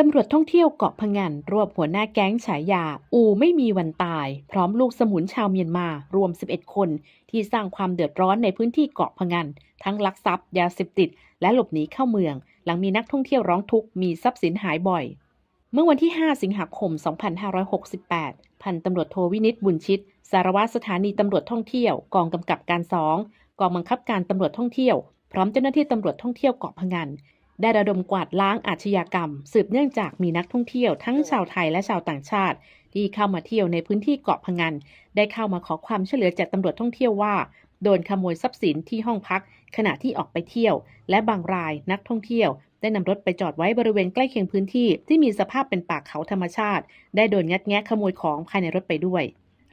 ตำรวจท่องเที่ยวเกาะพงันรวบหัวหน้าแก๊งฉายา อูไม่มีวันตาย พร้อมลูกสมุนชาวเมียนมารวม 11 คน ที่สร้างความเดือดร้อนในพื้นที่เกาะพงัน ทั้งลักทรัพย์ยาเสพติด และหลบหนีเข้าเมือง หลังมีนักท่องเที่ยวร้องทุกข์มีทรัพย์สินหายบ่อย เมื่อวันที่ 5 สิงหาคม 2568 พันตำรวจโทวินิตบุญชิต สารวัตรสถานีตำรวจท่องเที่ยวกองกำกับการ2กองบังคับการตำรวจท่องเที่ยวพร้อมเจ้าหน้าที่ตำรวจท่องเที่ยวเกาะพงัน ได้ระดมกวาดล้างอาชญากรรม สืบเนื่องจากมีนักท่องเที่ยวทั้งชาวไทยและชาวต่างชาติ ที่เข้ามาเที่ยวในพื้นที่เกาะพะงัน ได้เข้ามาขอความช่วยเหลือจากตำรวจท่องเที่ยวว่า โดนขโมยทรัพย์สินที่ห้องพัก ขณะที่ออกไปเที่ยว และบางรายนักท่องเที่ยว ได้นำรถไปจอดไว้บริเวณใกล้เคียงพื้นที่ ที่มีสภาพเป็นป่าเขาธรรมชาติ ได้โดนงัดแงะขโมยของภายในรถไปด้วย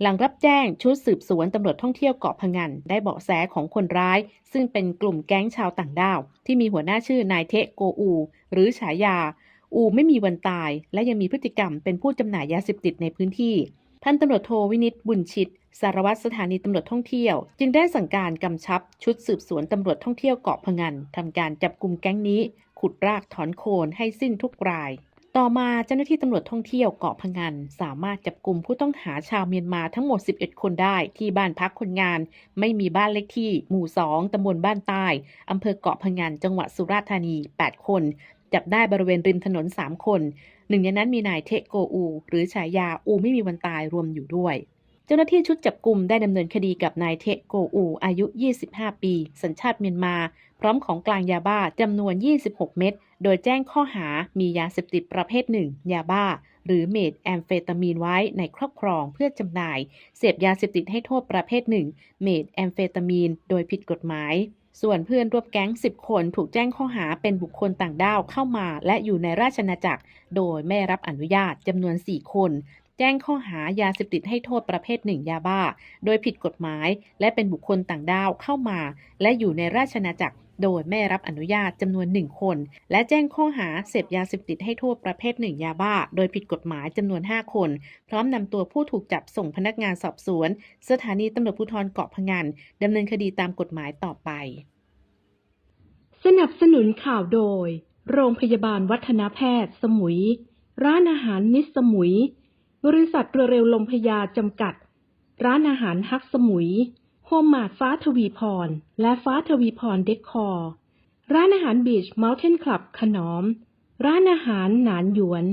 หลังรับแจ้งชุดสืบสวนตำรวจท่องเที่ยวเกาะพะงัน ได้เบาะแสของคนร้าย ซึ่งเป็นกลุ่มแก๊งชาวต่างด้าว ที่มีหัวหน้าชื่อนายเทะโกอู หรือฉายา อูไม่มีวันตาย และยังมีพฤติกรรมเป็นผู้จำหน่ายยาเสพติดในพื้นที่พันตำรวจโทวินิตบุญชิต สารวัตรสถานีตำรวจท่องเที่ยว จึงได้สั่งการกำชับชุดสืบสวนตำรวจท่องเที่ยวเกาะพะงันทำการจับกลุ่มแก๊งนี้ ขุดรากถอนโคนให้สิ้นทุกราย ต่อมาเจ้าหน้าที่ตำรวจท่องเที่ยวเกาะพะงัน สามารถจับกลุ่มผู้ต้องหาชาวเมียนมาทั้งหมด 11 คนได้ที่บ้านพักคนงาน ไม่มีบ้านเลขที่ หมู่ 2ตำบลบ้านใต้อำเภอเกาะพะงัน จังหวัดสุราษฎร์ธานี 8 คน จับได้บริเวณริมถนน 3 คน หนึ่งในนั้นมีนายเทโกอู หรือฉายาอูไม่มีวันตายรวมอยู่ด้วย เจ้าหน้าที่ชุดจับกลุ่มได้ดำเนินคดีกับนายเทะโกอู อายุ 25 ปี สัญชาติเมียนมา พร้อมของกลางยาบ้าจำนวน 26 เม็ด โดยแจ้งข้อหา มียาเสพติดประเภทหนึ่ง ยาบ้า หรือเมทแอมเฟตามีนไว้ในครอบครองเพื่อจำหน่าย เสพยาเสพติดให้โทษประเภทหนึ่ง เมทแอมเฟตามีน โดยผิดกฎหมายส่วนเพื่อนร่วมแก๊ง 10 คนถูกแจ้งข้อหาเป็นบุคคลต่างด้าวเข้ามา และอยู่ในราชอาณาจักร โดยไม่รับอนุญาตจำนวน 4 คน แจ้งข้อหายาเสพติดให้โทษประเภทหนึ่งยาบ้า โดยผิดกฎหมาย และเป็นบุคคลต่างด้าวเข้ามา และอยู่ในราชอาณาจักรโดยไม่รับอนุญาตจำนวนหนึ่งคน และแจ้งข้อหาเสพยาเสพติดให้โทษประเภทหนึ่งยาบ้า โดยผิดกฎหมายจำนวน 5 คน พร้อมนำตัวผู้ถูกจับส่งพนักงานสอบสวน สถานีตำรวจภูธรเกาะพะงันดำเนินคดีตามกฎหมายต่อไป สนับสนุนข่าวโดย โรงพยาบาลวัฒนแพทย์ สมุย ร้านอาหารมิสสมุย บริษัทเรือเร็วลมพยาจำกัด ร้านอาหารฮักสมุย โฮมมาดฟ้าทวีพร และฟ้าทวีพรเดคคอร์ร้านอาหารบีชเมลเทนคลับขนอม ร้านอาหารหนานหยวน